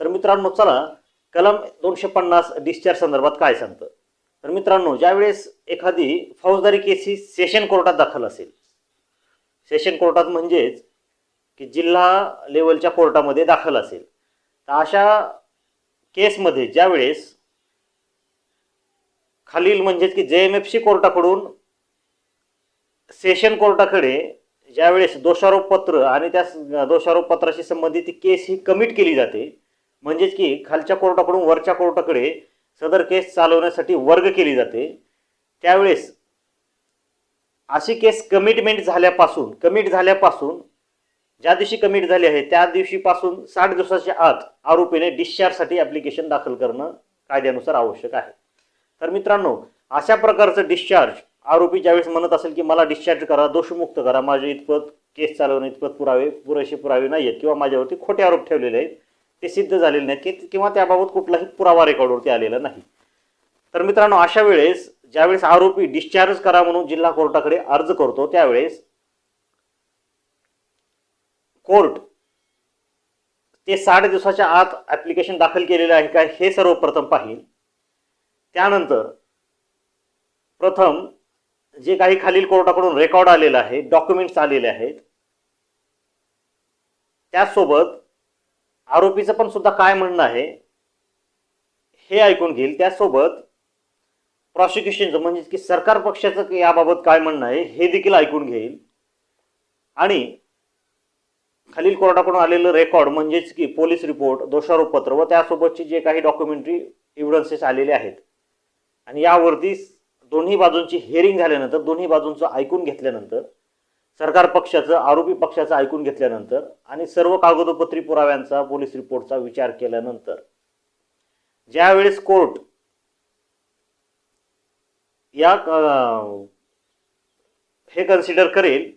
तर मित्रांनो चला कलम दोनशे पन्नास डिस्चार्ज संदर्भात काय सांगतं? तर मित्रांनो ज्यावेळेस एखादी फौजदारी केस ही सेशन कोर्टात दाखल असेल सेशन कोर्टात म्हणजेच की जिल्हा लेवलच्या कोर्टामध्ये दाखल असेल तर अशा केसमध्ये ज्यावेळेस खालील म्हणजेच की जे एम एफ सी कोर्टाकडून सेशन कोर्टाकडे ज्यावेळेस दोषारोपपत्र आणि त्या दोषारोपपत्राशी संबंधित केस ही कमिट केली जाते म्हणजेच की खालच्या कोर्टाकडून वरच्या कोर्टाकडे सदर केस चालवण्यासाठी वर्ग केली जाते. त्यावेळेस अशी केस कमिटमेंट झाल्यापासून कमिट झाल्यापासून ज्या दिवशी कमिट झाली आहे त्या दिवशीपासून साठ दिवसाच्या आत आरोपीने डिस्चार्जसाठी ॲप्लिकेशन दाखल करणं कायद्यानुसार आवश्यक आहे. तर मित्रांनो अशा प्रकारचं डिस्चार्ज आरोपी ज्यावेळेस म्हणत असेल की मला डिस्चार्ज करा दोषमुक्त करा माझे इतपत केस चालवणे इतपत पुरावे पुरेसे पुरावे नाही आहेत किंवा माझ्यावरती खोटे आरोप ठेवलेले आहेत ते सिद्ध झालेले नाहीत की किंवा त्याबाबत कुठलाही पुरावा रेकॉर्डवरती आलेला नाही. तर मित्रांनो अशा वेळेस ज्यावेळेस आरोपी डिस्चार्ज करा म्हणून जिल्हा कोर्टाकडे अर्ज करतो त्यावेळेस कोर्ट ते साठ दिवसाच्या आत ॲप्लिकेशन दाखल केलेलं आहे का हे सर्वप्रथम पाहिल. त्यानंतर प्रथम जे काही खालील कोर्टाकडून रेकॉर्ड आलेलं आहे डॉक्युमेंट्स आलेले आहेत त्याचसोबत आरोपीचं पण सुद्धा काय म्हणणं आहे हे ऐकून घेईल. त्यासोबत प्रॉसिक्युशनचं म्हणजे की सरकार पक्षाचं याबाबत काय म्हणणं आहे हे देखील ऐकून घेईल. आणि खालील कोर्टाकडून आलेलं रेकॉर्ड म्हणजेच की पोलीस रिपोर्ट दोषारोपपत्र व त्यासोबतचे जे काही डॉक्युमेंटरी एव्हिडन्सेस आलेले आहेत. आणि यावरती दोन्ही बाजूंची हेअरिंग झाल्यानंतर दोन्ही बाजूंचं ऐकून घेतल्यानंतर सरकार पक्षाचं आरोपी पक्षाचं ऐकून घेतल्यानंतर आणि सर्व कागदोपत्री पुराव्यांचा पोलीस रिपोर्टचा विचार केल्यानंतर ज्यावेळेस कोर्ट या हे कन्सिडर करेल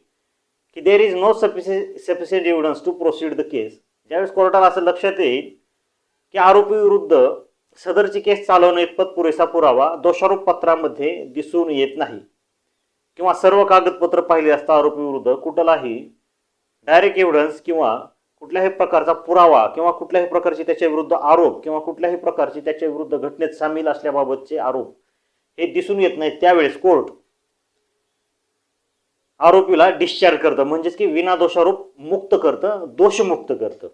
की there is no sufficient sufficient evidence to proceed the case ज्यावेळेस कोर्टाला असं लक्षात येईल की आरोपी विरुद्ध सदरची केस चालवणे इतपत पुरेसा पुरावा दोषारोप पत्रामध्ये दिसून येत नाही. किंवा सर्व कागदपत्र पाहिली असता आरोपी विरुद्ध कुठलाही डायरेक्ट एव्हिडन्स किंवा कुठल्याही प्रकारचा पुरावा किंवा कुठल्याही प्रकारचे त्याच्या विरुद्ध आरोप किंवा कुठल्याही प्रकारचे त्याच्या विरुद्ध घटनेत सामील असल्याबाबतचे आरोप हे दिसून येत नाहीत. त्यावेळेस कोर्ट आरोपीला डिस्चार्ज करतं. म्हणजेच की विना दोषारोप मुक्त करतं दोषमुक्त करतं.